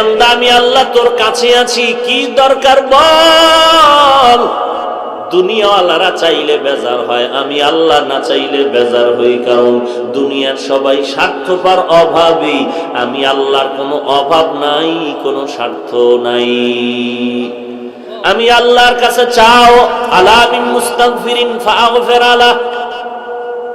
বান্দা, আমি আল্লাহ তোর কাছে আছি, কি দরকার বল? দুনিয়াওয়ালারা চাইলে বেজার হয়, আমি আল্লাহ না চাইলে বেজার হই, কারণ দুনিয়ার সবাই স্বার্থপর, অভাবী। আমি আল্লাহর কোনো অভাব নাই, কোনো স্বার্থ নাই। আমি আল্লাহর কাছে চাও আলামিন মুস্তাগফিরিন ফাগফির আলা।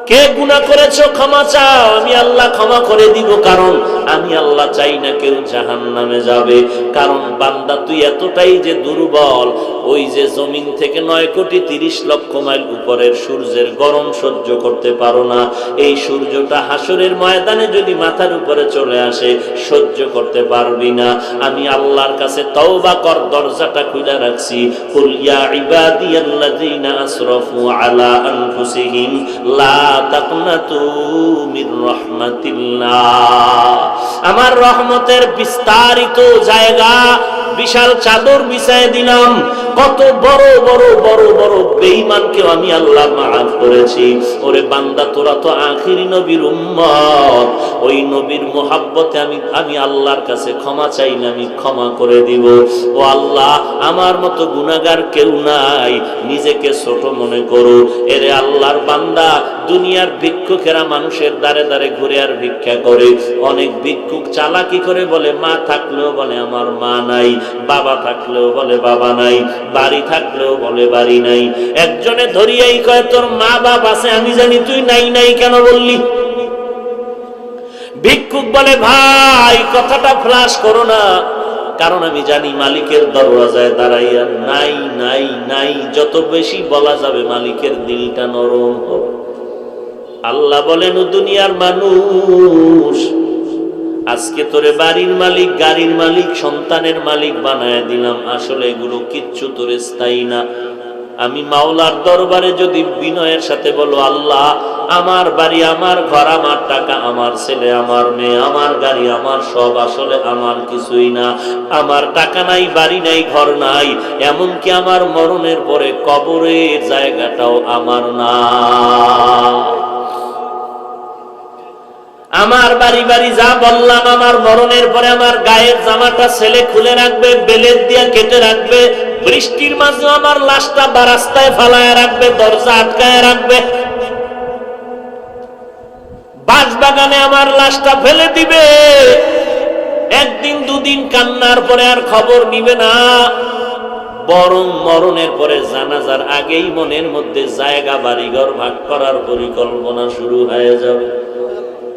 কে গুনাহ করেছ ক্ষমা চাও? আমি আল্লাহ ক্ষমা করে দিব, কারণ আমি আল্লাহ চাই না কেউ জাহান নামে যাবে। কারণ বান্দা তুই এতটাই যে দুর্বল, ওই যে জমিন থেকে নয় কোটি তিরিশ লক্ষ মাইল উপরের সূর্যের গরম সহ্য করতে পারো না। এই সূর্যটা হাসরের ময়দানে যদি মাথার উপরে চলে আসে, সহ্য করতে পারবি না। আমি আল্লাহর কাছে তওবা কর, দরজাটা খুলে রাখছি। কুল ইয়া ইবাদিয়াল্লাযীনা আসরাফু আলা আনফুসিহিম, লা আমার রহমতের বিস্তারিত জায়গা বিশাল চাদর বিছায় দিলাম। কত বড় বড় বড় বড় বেঈমানকেও আমি আল্লাহ মাফ করেছি। ওরে বান্দা, তোরা তো আখিরি নবীর উম্মত। ওই নবীর মোহাব্বতে আমি আমি আল্লাহর কাছে ক্ষমা চাইলে আমি ক্ষমা করে দিব। ও আল্লাহ, আমার মতো গুনাহগার কেউ নাই। নিজেকে ছোট মনে করো। এরে আল্লাহর বান্দা, দুনিয়ার ভিক্ষুকেরা মানুষের দ্বারে দ্বারে ঘুরে আর ভিক্ষা করে। অনেক ভিক্ষুক চালাকি করে বলে, মা থাকলেও বলে, আমার মা নাই। বাবা থাকলেও বলে বাবা নাই, বাড়ি থাকলেও বলে বাড়ি নাই। একজনে ধরিয়াই কয়, তোর মা বাপ আছে, আমি জানি তুই নাই নাই কেন বললি? ভিক্ষুক বলে, ভাই, কথাটা ফ্লাশ করো না। কারণ আমি জানি মালিকের দরওয়াজায় দাঁড়াইয়া নাই নাই নাই, যত বেশি বলা যাবে মালিকের দিলটা নরম হবে আল্লাহ বলেন দুনিয়ার মানুষ আজকে তোরে বাড়ির মালিক, গাড়ির মালিক, সন্তানের মালিক বানায় দিলাম। আসলে এগুলো কিচ্ছু তোরে স্থায়ী না। আমি মাওলার দরবারে যদি বিনয়ের সাথে বলো, আল্লাহ, আমার বাড়ি, আমার ঘর, আমার টাকা, আমার ছেলে, আমার মেয়ে, আমার গাড়ি, আমার সব আসলে আমার কিছুই না। আমার টাকা নাই, বাড়ি নাই, ঘর নাই, এমনকি আমার মরণের পরে কবরের জায়গাটাও আমার না। আমার বাড়ি বাড়ি যা বললাম, আমার মরণের পরে আমার গায়ের জামাটা ছেলে খুলে রাখবে বেলের দিয়া কেটে রাখবে, বৃষ্টির মাঝে আমার লাশটা বারাস্তায় ফালায় রাখবে, দরজা আটকায় রাখবে। বাঁশ বাগানে আমার লাশটা ফেলে দিবে। একদিন, দুদিন কান্নার পরে আর খবর নিবে না। বরং মরণের পরে জানাজার আগেই মনের মধ্যে জায়গা, বাড়িঘর ভাগ করার পরিকল্পনা শুরু হয়ে যাবে।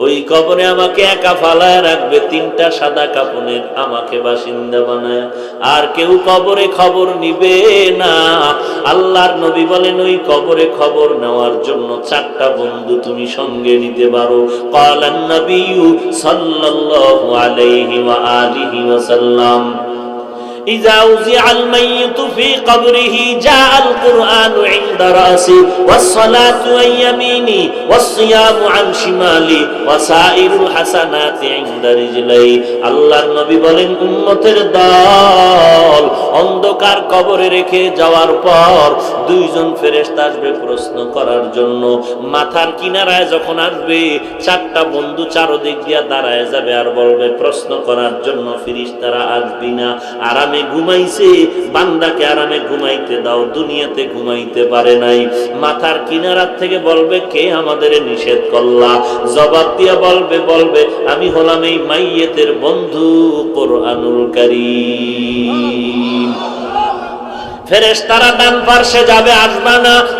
ওই কবরে আমাকে একা ফালায় রাখবে, তিনটা সাদা কাপনের আমাকে বাসিন্দা বানায়। আর কেউ কবরে খবর নিবে না। আল্লাহর নবী বলেন, ওই কবরে খবর নেওয়ার জন্য চারটা বন্ধু তুমি সঙ্গে নিতে পারো। কালান নবী সাল্লাল্লাহু আলাইহি ওয়া আলিহি ওয়াসাল্লাম إذا أوزع الميت في قبره جاء القرآن عند رأسي والصلاة عن يميني والصيام عن شمالي وسائر الحسنات عند رجلي আল্লাহর নবী বলেন উম্মতের দল অন্ধকার কবরে রেখে যাওয়ার পর দুইজন ফেরেশতা আসবে প্রশ্ন করার জন্য মাথার কিনারায় যখন আসবে চারটা বন্ধু চারদিক দিয়া দাঁড়ায় যাবে আর বলবে প্রশ্ন করার জন্য ফিরিস্তারা আসবি না আরামে ঘুমাইছে, বান্দাকে আরামে ঘুমাইতে দাও, দুনিয়াতে ঘুমাইতে পারে নাই। মাথার কিনারার থেকে বলবে, কে আমাদের নিষেধ করলা? জবাব দিয়া বলবে বলবে, আমি হলাম এই মাইয়েতের বন্ধু, কোরআনুল কারীম। ফেরেশ তারা ডান পার্শ্বে যাবে, আসবা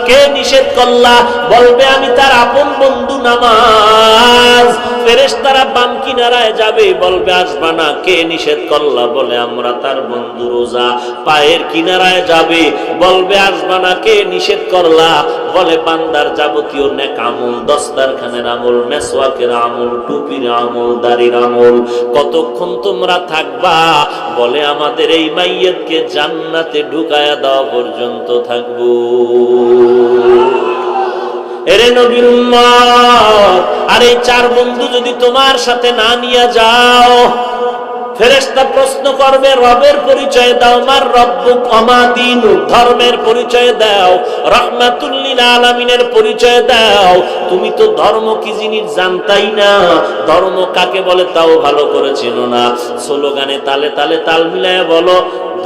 কে নিষেধ করলা? বলবে, আমি তার আপন বন্ধু নামাজ। ফেরেশ তারা বাম কিনারায় যাবে, বলবে, আসবা না, কে নিষেধ করলা? বলে, আমরা তার বন্ধু রোজা পায়ের কিনারায় যাবে। বলবে, আসবা না, কে নিষেধ করলা? বলে, বান্দার যাবতীয় নেক আমল, দস্তারখানের আমল, মেসওয়াকের আমল, টুপির আমল, দাড়ির আমল, কতক্ষণ তোমরা থাকবা? বলে, আমাদের এই মাইয়াতকে জান্নাতে ঢুকায়া দেওয়া পর্যন্ত থাকব। আর এই চার বন্ধু যদি তোমার সাথে না নিয়ে যাও ফেরেশতা প্রশ্ন করবে, রবের পরিচয় দাও, মার রব্বুক অমা দিন ধর্মের পরিচয় দাও রহমাতুল্লিল আলামিনের পরিচয় দাও। তুমি তো ধর্ম কি জিনিস জানতাই না। ধর্ম কাকে বলে তাও ভালো করে চেনো না। স্লোগানে তালে তালে তাল মিলায় বলো,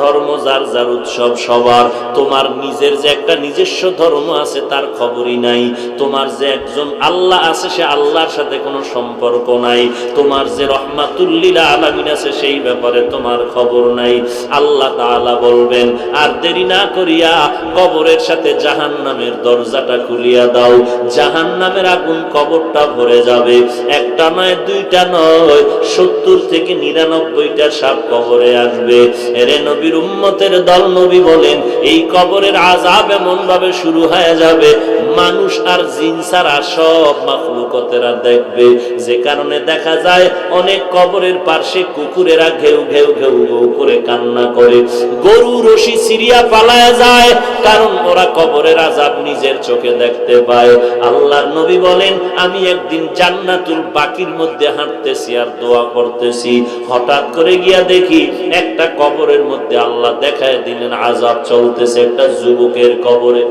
ধর্ম যার যার উৎসব সবার। তোমার নিজের যে একটা নিজস্ব ধর্ম আছে তার খবরই নাই। তোমার যে একজন আল্লাহ আছে সে আল্লাহর সাথে কোনো সম্পর্ক নাই। তোমার যে রহমাতুল্লিল আলামিন আছে সেই ব্যাপারে তোমার খবর নাই। আল্লাহ তাআলা বলবেন, আর দেরি না করিয়া কবরের সাথে জাহান্নামের দরজাটা খুলিয়া দাও। জাহান্নামের আগুন কবরটা ভরে যাবে। একটা নয়, দুইটা নয়, সত্তর থেকে নিরানব্বইটা সাপ কবরে আসবে। এরে নবীর উম্মতের দল নবী বলেন, এই কবরের আজাব এমন ভাবে শুরু হয়ে যাবে, মানুষ আর জিন ছাড়া সব মাখলুকতেরা দেখবে। যে কারণে দেখা যায়, অনেক কবরের পার্শ্বে কুকুরেরা ঘেউ ঘেউ ঘেউ ঘেউ করে কান্না করে। গরু, রশি সিরিয়া পালায় যায়, কারণ ওরা কবরের আজাব নিজের চোখে দেখতে পায়। আল্লাহর নবী বলেন, আমি একদিন জান্নাতুল বাকির মধ্যে হাঁটতেছি আর দোয়া করতেছি। হঠাৎ করে গিয়া দেখি, একটা কবরের মধ্যে আল্লাহ দেখায় দিলেন আজাব চলতেছে একটা যুবকের কবরে।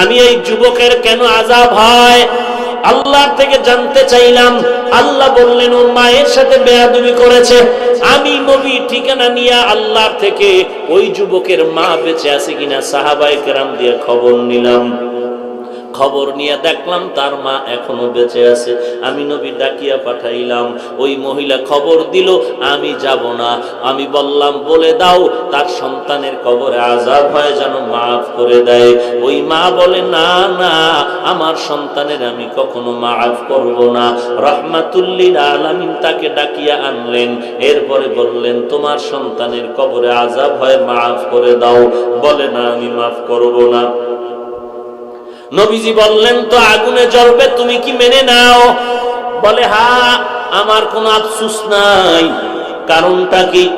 আমি এই যুবকের কেন আজাব হয়? আল্লাহর থেকে জানতে চাইলাম, আল্লাহ বললেন ও মায়ের সাথে বেয়াদুবি করেছে। আমি নবী ঠিকানা নিয়ে আল্লাহ থেকে ওই যুবকের মা বেঁচে আছে কিনা সাহাবাই কেরাম দিয়ে খবর নিলাম। খবর নিয়ে দেখলাম, তার মা এখনও বেঁচে আছে। আমি নবী ডাকিয়া পাঠাইলাম, ওই মহিলা খবর দিল, আমি যাব না। আমি বললাম, বলে দাও, তার সন্তানের কবরে আজাব হয় যেন মাফ করে দেয়। ওই মা বলে, না না, আমার সন্তানের আমি কখনো মাফ করব না। রহমাতুল্লিল আলামিন তাকে ডাকিয়া আনলেন, এরপরে বললেন, তোমার সন্তানের কবরে আজাব হয়, মাফ করে দাও। বলে, না, আমি মাফ করব না। নবীজি বললেন, তো আগুনে জ্বলবে, তুমি কি মেনে নাও? বলে, হা, আমার কোনো আফসুস নাই। কারণটা কি?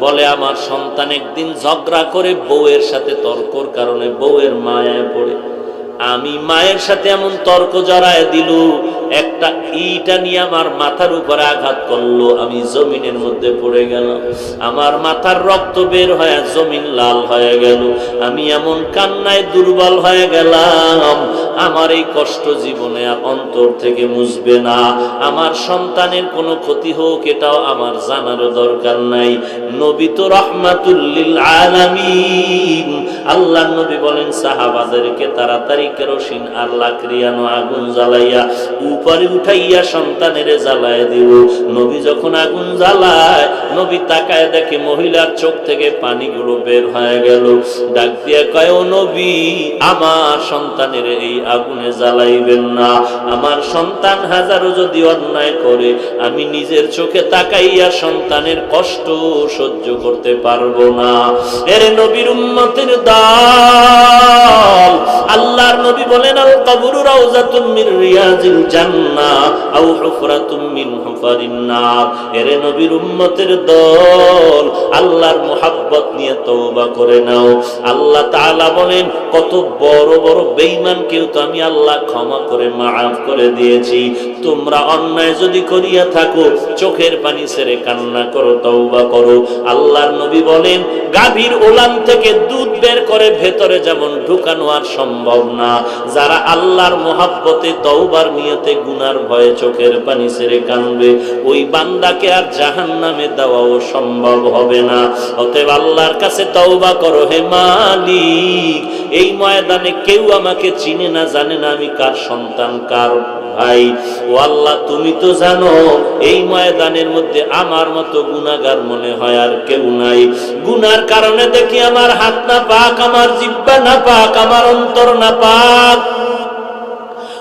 বলে, আমার সন্তান একদিন ঝগড়া করে বউয়ের সাথে তর্কর কারণে বউয়ের মায়ায় পড়ে। আমি মায়ের সাথে এমন তর্ক জড়ায় দিল, একটা ইটা নিয়ে আমার মাথার উপরে আঘাত করল, আমি জমিনের মধ্যে পড়ে গেলাম। আমার মাথার রক্ত বের হয়ে জমিন লাল হয়ে গেল। আমি এমন কান্নায় দুর্বল হয়ে গেলাম, আমার এই কষ্ট জীবনে অন্তর থেকে মুছবে না। আমার সন্তানের কোনো ক্ষতি হোক, এটাও আমার জানারও দরকার নাই। নবী তো রহমাতুল্লিল আলামিন। আল্লাহ নবী বলেন, সাহাবাদেরকে তাড়াতাড়ি কেরোসিন আর লাকড়িয়ানো আগুন জ্বালাইয়া উপরে উঠাইয়া সন্তানের জ্বালায় দিব। নবী যখন আগুন জ্বালায়, নবী তাকায় দেখে মহিলার চোখ থেকে পানিগুলো বের হয়ে গেল। ডাক দিয়ে কয় নবী, আমার সন্তানের এই আগুনে জ্বালাইবেন না। আমার সন্তান হাজারো যদি অন্যায় করে, আমি নিজের চোখে তাকাইয়া সন্তানের কষ্ট সহ্য করতে পারব না। এর নবীর উম্মতের দল, আল্লাহর কত বড় বড় তো আমি আল্লাহ ক্ষমা করে, মাফ করে দিয়েছি। তোমরা অন্যায় যদি করিয়া থাকো, চোখের পানি ছেড়ে কান্না করো, তওবা করো। আল্লাহর নবী বলেন, গাভীর ওলান থেকে দুধ বের করে ভেতরে যেমন ঢুকানো আর সম্ভব না। যারা আল্লাহর মোহাব্বতে তওবার নিয়তে গুনার ভয়ে চোখের পানি ছেড়ে কানবে ওই বান্দাকে আর জাহান নামে দেওয়াও সম্ভব হবে না। অতএব আল্লাহর কাছে তওবা করো, হে মালিক, এই ময়দানে কেউ আমাকে চিনে না, জানে না আমি কার সন্তান, কার ভাই। ও আল্লাহ, তুমি তো জানো, এই ময়দানের মধ্যে আমার মতো গুনাগার মনে হয় আর কেউ নাই। গুনার কারণে দেখি আমার হাত না পাক, আমার জিব্বা না পাক, আমার অন্তর না পাক।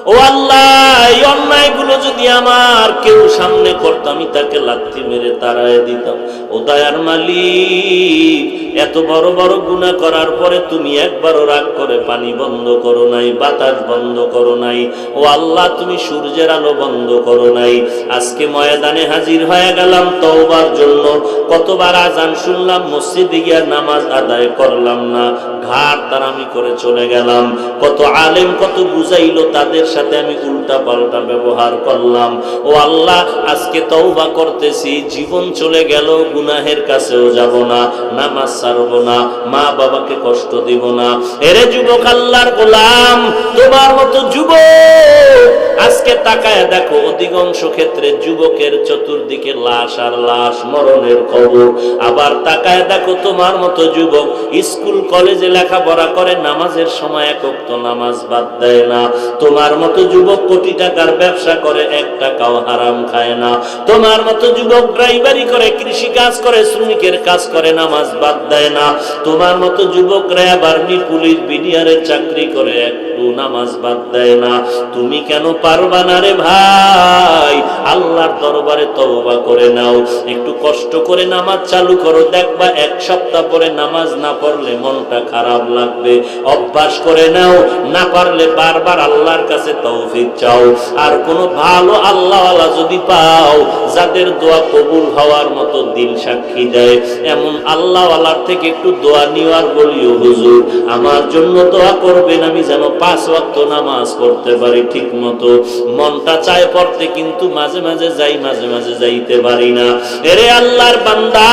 ও আল্লাহ, এই অন্যায়গুলো যদি আমার কেউ সামনে করতো, আমি তাকে লাথি মেরে তাড়ায় দিতাম। ও দয়ার মালিক, এত বড় বড় গুণা করার পরে তুমি একবারও রাগ করে পানি বন্ধ করো নাই, বাতাস বন্ধ করো নাই। ও আল্লাহ, তুমি সূর্যের আলো বন্ধ করো নাই। আজকে ময়দানে হাজির হয়ে গেলাম তওবার জন্য। কতবার আজান শুনলাম, মসজিদে গিয়ে নামাজ আদায় করলাম না। ঘাট তার আমি করে চলে গেলাম। কত আলেম কত বুঝাইলো তাদের সাথে আমি উল্টা পাল্টা ব্যবহার করলাম। ও আল্লাহ, আজকে তওবা করতেছি, জীবন চলে গেল, গুনাহের কাছেও যাব না, নামাজ ছাড়ব না মা বাবাকে কষ্ট দিব না। এরে যুবক আল্লাহর গোলাম, তোমার মতো যুবক, আজকে তাকায় দেখো, অধিকাংশ ক্ষেত্রে যুবকের চতুর্দিকে লাশ আর লাশ মরণের খবর। আবার তাকায় দেখো, তোমার মতো যুবক স্কুল, কলেজে লেখাপড়া করে, নামাজের সময় একক নামাজ বাদ দেয় না। তোমার মতো যুবক কোটি টাকার ব্যবসা করে এক টাকাও হারাম খায় না। তোমার মতো যুবক ড্রাইভারি করে, কৃষি কাজ করে, শ্রমিকের কাজ করে, নামাজ বাদ দেয় না। তোমার মতো যুবক র্যাব আর্মি পুলিশ বিডিআরের চাকরি করে, একটু নামাজ বাদ দেয় না। তুমি কেন পারবা না রে ভাই? আল্লাহর দরবারে তওবা করে নাও। একটু কষ্ট করে নামাজ চালু করো। দেখবা এক সপ্তাহ পরে নামাজ না পড়লে মনটা খারাপ লাগবে। অভ্যাস করে নাও। না পারলে বারবার আল্লাহর কাছে তৌফিক চাও। আর কোনো ভালো আল্লাহওয়ালা যদি পাও, যাদের দোয়া কবুল হওয়ার মতো দিল সাক্ষী দেয়। এমন আল্লাহওয়ালার থেকে একটু দোয়া নিওয়ার বলিও হুজুর। আমার জন্য দোয়া করবেন, আমি যেন পাঁচ ওয়াক্ত নামাজ পড়তে পারি ঠিক মতো মনটা চায় পড়তে, কিন্তু মাঝে মাঝে যাই, মাঝে মাঝে যাইতে পারি না। এরে আল্লাহর বান্দা,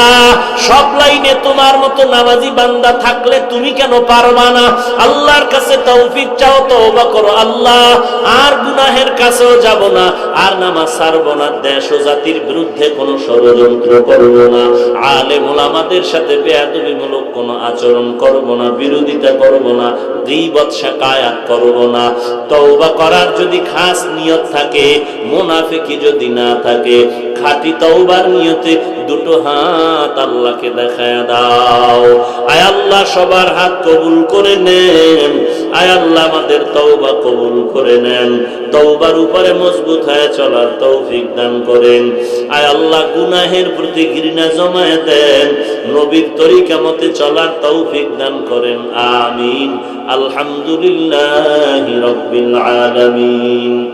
সব লাইনে তোমার মতো নামাজি বান্দা থাকলে তুমি কেন পারবা না? আল্লাহর কাছে তৌফিক চাও, তওবা করো। আল্লাহ আর গুনাহের কাছেও যাব না, আর নামাজ ছাড়বো না। দেশ ও জাতির বিরুদ্ধে কোনো ষড়যন্ত্র করব না। আলে মোলামাদের সাথে বেয়াদবিমূলক কোনো আচরণ করব না, বিরোধিতা করব না, গীবত শাকায়াত করব না। তওবা করার যদি খাস নিয়ত থাকে, মুনাফিকি যদি না থাকে খাঁটি তওবার নিয়তে দুটো হাত আল্লাহকে দেখায় দাও। আয় আল্লাহ, সবার হাত কবুল করে নেন। আয় আল্লাহ, আমাদের তওবা কবুল করে নেন। তওবার উপরে মজবুত হয়ে চলার তৌফিক দান করেন। আয় আল্লাহ, গুনাহের প্রতি ঘৃণা জমায়ে দেন। নবীর তরিকা মতে চলার তৌফিক দান করেন। আমিন। আলহামদুলিল্লাহ রব্বিল আলামিন।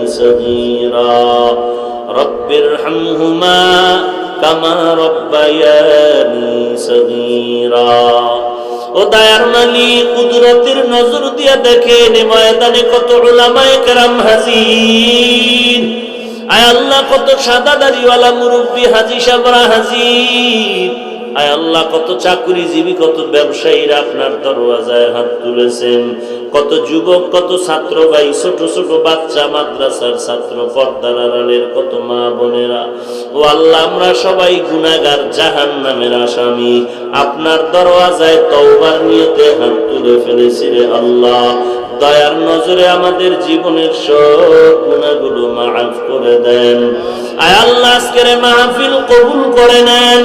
صغيرا رب ارحمهما كما ربياني صغيرا ও দায়ার মালিক কুদরতের নজর দিয়া দেখেন এ ময়দানে কত উলামায়ে কেরাম হাজির আয় আল্লাহ কত সাদা দাড়িওয়ালা মুরব্বী হাজি সাবরা হাজির আয় আল্লাহ, কত চাকরিজীবী, কত ব্যবসায়ীরা আপনার দরওয়াজায় হাত তুলেছেন। কত যুবক, কত ছাত্র ভাই, ছোট ছোট বাচ্চা, মাদ্রাসার ছাত্র, পর্দার আড়ালের কত মা বোনেরা। ও আল্লাহ, আমরা সবাই গুনাগার জাহান নামের আসামি। আপনার দরওয়াজায় তওবার নিয়তে হাত তুলে ফেলেছি রে আল্লাহ। দয়ার নজরে আমাদের জীবনের সব গুণাগুলো মাফ করে দেন। আয় আল্লাহ, আজকের মাহফিল কবুল করে নেন।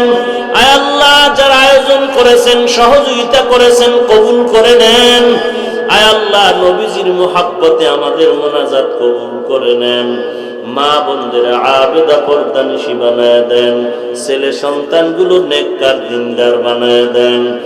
আল্লাহ, যারা আয়োজন করেছেন, সহযোগিতা করেছেন, কবুল করে নেন। আয় আল্লাহ, নবীজির মোহাব্বতে আমাদের মোনাজাত কবুল করে নেন। মা বোনদের আবেদা পর্দানিশি বানায় দেন। ছেলে সন্তানগুলো নেককার দিনদার বানায় দেন।